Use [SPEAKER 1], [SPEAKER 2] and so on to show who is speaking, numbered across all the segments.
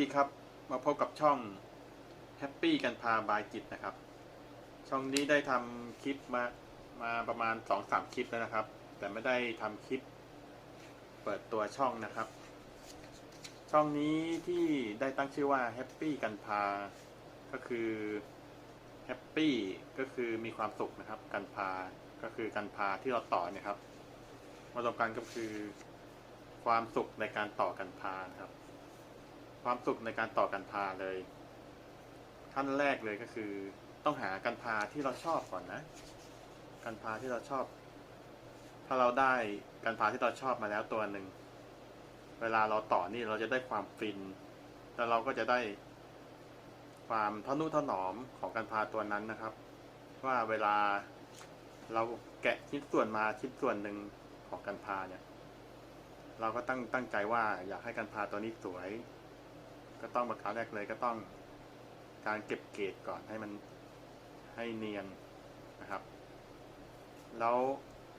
[SPEAKER 1] ดีครับ มาพบกับช่อง Happy กันพาบายจิตนะครับ ช่องนี้ได้ทำคลิปมามาประมาณ2-3คลิปแล้วนะครับ แต่ไม่ได้ทำคลิป เปิดตัวช่องนะครับ ช่องนี้ที่ได้ตั้งชื่อว่า Happy กันพา ก็คือ Happy ก็คือมีความสุขนะครับ กันพาก็คือกันพาที่เราต่อเนี่ยครับมารวมกันก็คือความสุขในการต่อกันพานะครับ ความสุขในการต่อกันพาเลย ขั้นแรกเลยก็คือ ต้องหากันพาที่เราชอบก่อนนะ กันพาที่เราชอบ ถ้าเราได้กันพาที่เราชอบมาแล้วตัวหนึ่งเวลาเราต่อนี่เราจะได้ความฟินแล้วเราก็จะได้ความทนุถนอมของกันพาตัวนั้นนะครับ ว่าเวลาเราแกะชิ้นส่วนมาชิ้นส่วนหนึ่งของกันพาเนี่ย เราก็ตั้งตั้งใจว่าอยากให้กันพาตัวนี้สวย ก็ต้องประการแรกเลยก็ต้องการเก็บเกรดก่อนให้มันให้เนียนนะครับ แล้ว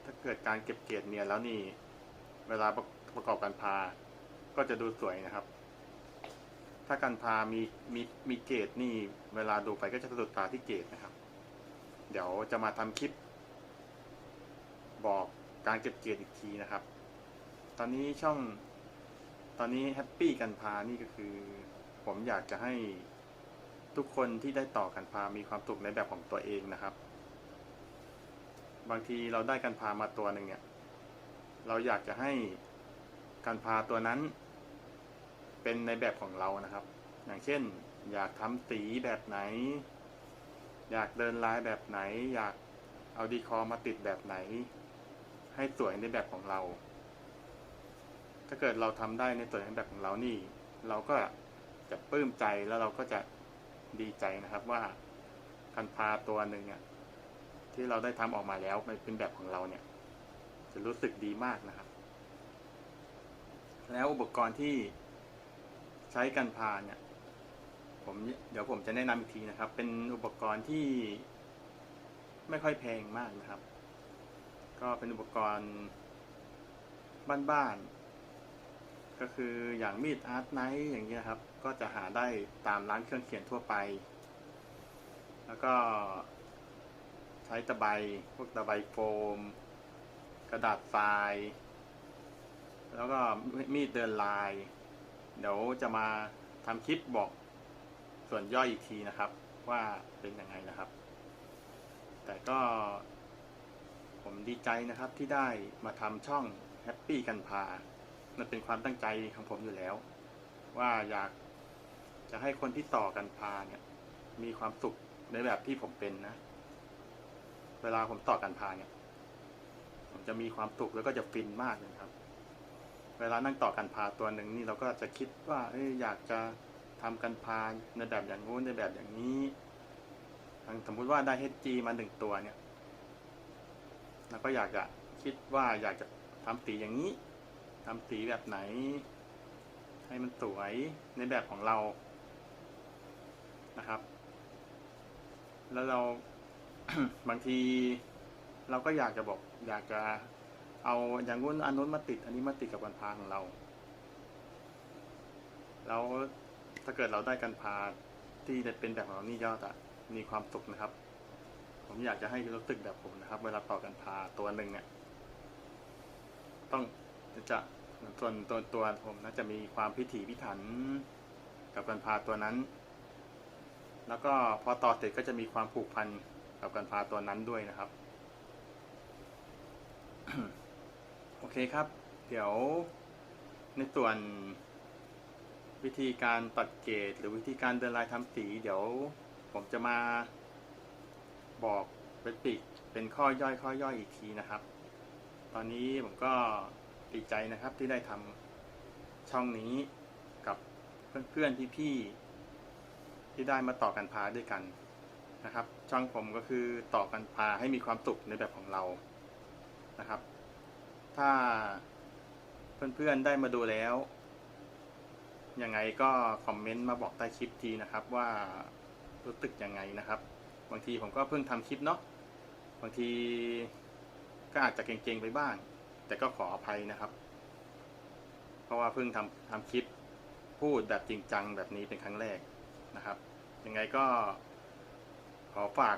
[SPEAKER 1] ถ้าเกิดการเก็บเกรดเนียนแล้วนี่เวลาประประกอบการพา ก็จะดูสวยนะครับ ถ้าการพามีมีมีเกรดนี่เวลาดูไปก็จะสะดุดตาที่เกรดนะครับ เดี๋ยวจะมาทำคลิป บอกการเก็บเกรดอีกทีนะครับ ตอนนี้ช่อง ตอนนี้แฮปปี้กันพานี่ก็คือ ผมอยากจะให้ทุกคนที่ได้ต่อกันพามีความสุขในแบบของตัวเองนะครับ บางทีเราได้กันพามาตัวหนึ่งเนี่ย เราอยากจะให้กันพาตัวนั้น เป็นในแบบของเรานะครับ อย่างเช่น อยากทำสีแบบไหน อยากเดินลายแบบไหน อยากเอาดีคอมาติดแบบไหน ให้สวยในแบบของเรา ถ้าเกิดเราทำได้ในส่วนแบบของเรานี่ เราก็จะปลื้มใจแล้วเราก็จะดีใจนะครับว่าคันพาตัวหนึ่งอะที่เราได้ทำออกมาแล้วมันเป็นแบบของเราเนี่ย จะรู้สึกดีมากนะครับ แล้วอุปกรณ์ที่ใช้กันพาเนี่ย ผมเดี๋ยวผมจะแนะนำอีกทีนะครับ เป็นอุปกรณ์ที่ไม่ค่อยแพงมากนะครับ ก็เป็นอุปกรณ์บ้านๆ ก็คืออย่างมีดอาร์ตไนท์อย่างเงี้ยครับ ก็จะหาได้ตามร้านเครื่องเขียนทั่วไป แล้วก็ใช้ตะไบพวกตะไบโฟม กระดาษทราย แล้วก็มีดเดินลาย เดี๋ยวจะมาทำคลิปบอกส่วนย่อยอีกทีนะครับ ว่าเป็นยังไงนะครับ แต่ก็ผมดีใจนะครับที่ได้มาทำช่องแฮปปี้กันพา มันเป็นความตั้งใจของผมอยู่แล้ว ว่าอยากจะให้คนที่ต่อกันพาเนี่ย มีความสุขในแบบที่ผมเป็นนะ เวลาผมต่อกันพาเนี่ย ผมจะมีความสุขแล้วก็จะฟินมากเลยครับ เวลานั่งต่อกันพาตัวหนึ่งนี่เราก็จะคิดว่าเอ้ยอยากจะทำกันพาในแบบอย่างงู้นในแบบอย่างนี้สมมุติว่าได้ HG มาหนึ่งตัวเนี่ยแล้วก็อยากจะคิดว่าอยากจะทำสีอย่างนี้ ทำสีแบบไหน ให้มันสวยในแบบของเรานะครับ แล้วเราบางทีเราก็อยากจะบอกอยากจะเอาอย่างงู้นอันนู้นมาติด อันนี้มาติดกับกันพาของเรา แล้วถ้าเกิดเราได้กันพาที่เป็นแบบของเรานี่ยอดอะมีความสุขนะครับ ผมอยากจะให้รู้สึกแบบผมนะครับ เวลาต่อกันพาตัวหนึ่งเนี่ย ต้อง จะส่วนตัวตัวผมนะจะมีความพิถีพิถันกับกันพาตัวนั้น แล้วก็พอต่อเสร็จก็จะมีความผูกพันกับกันพาตัวนั้นด้วยนะครับ โอเคครับ เดี๋ยวในส่วนวิธีการตัดเกรดหรือวิธีการเดินลายทำสี เดี๋ยวผมจะมาบอกเป็นปีกเป็นข้อย่อยข้อย่อยอีกทีนะครับ ตอนนี้ผมก็ ดีใจนะครับที่ได้ทำช่องนี้กับเพื่อนๆพี่ๆที่ได้มาต่อกันพาด้วยกันนะครับ ช่องผมก็คือต่อกันพาให้มีความสุขในแบบของเรานะครับ ถ้าเพื่อนๆได้มาดูแล้วยังไงก็คอมเมนต์มาบอกใต้คลิปทีนะครับว่ารู้สึกยังไงนะครับ บางทีผมก็เพิ่งทำคลิปเนาะบางทีก็อาจจะเก่งๆไปบ้าง แต่ก็ขออภัยนะครับ เพราะว่าเพิ่งทำทำคลิปพูดแบบจริงจังแบบนี้เป็นครั้งแรกนะครับ ยังไงก็ขอฝาก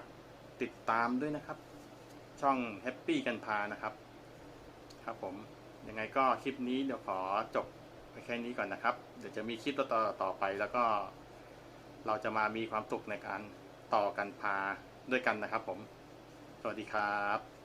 [SPEAKER 1] ติดตามด้วยนะครับ ช่องแฮปปี้กันพานะครับ ครับผม ยังไงก็คลิปนี้เดี๋ยวขอจบไปแค่นี้ก่อนนะครับ เดี๋ยวจะมีคลิปต่อต่อไปแล้วก็ เราจะมามีความสุขในการต่อกันพาด้วยกันนะครับผม สวัสดีครับ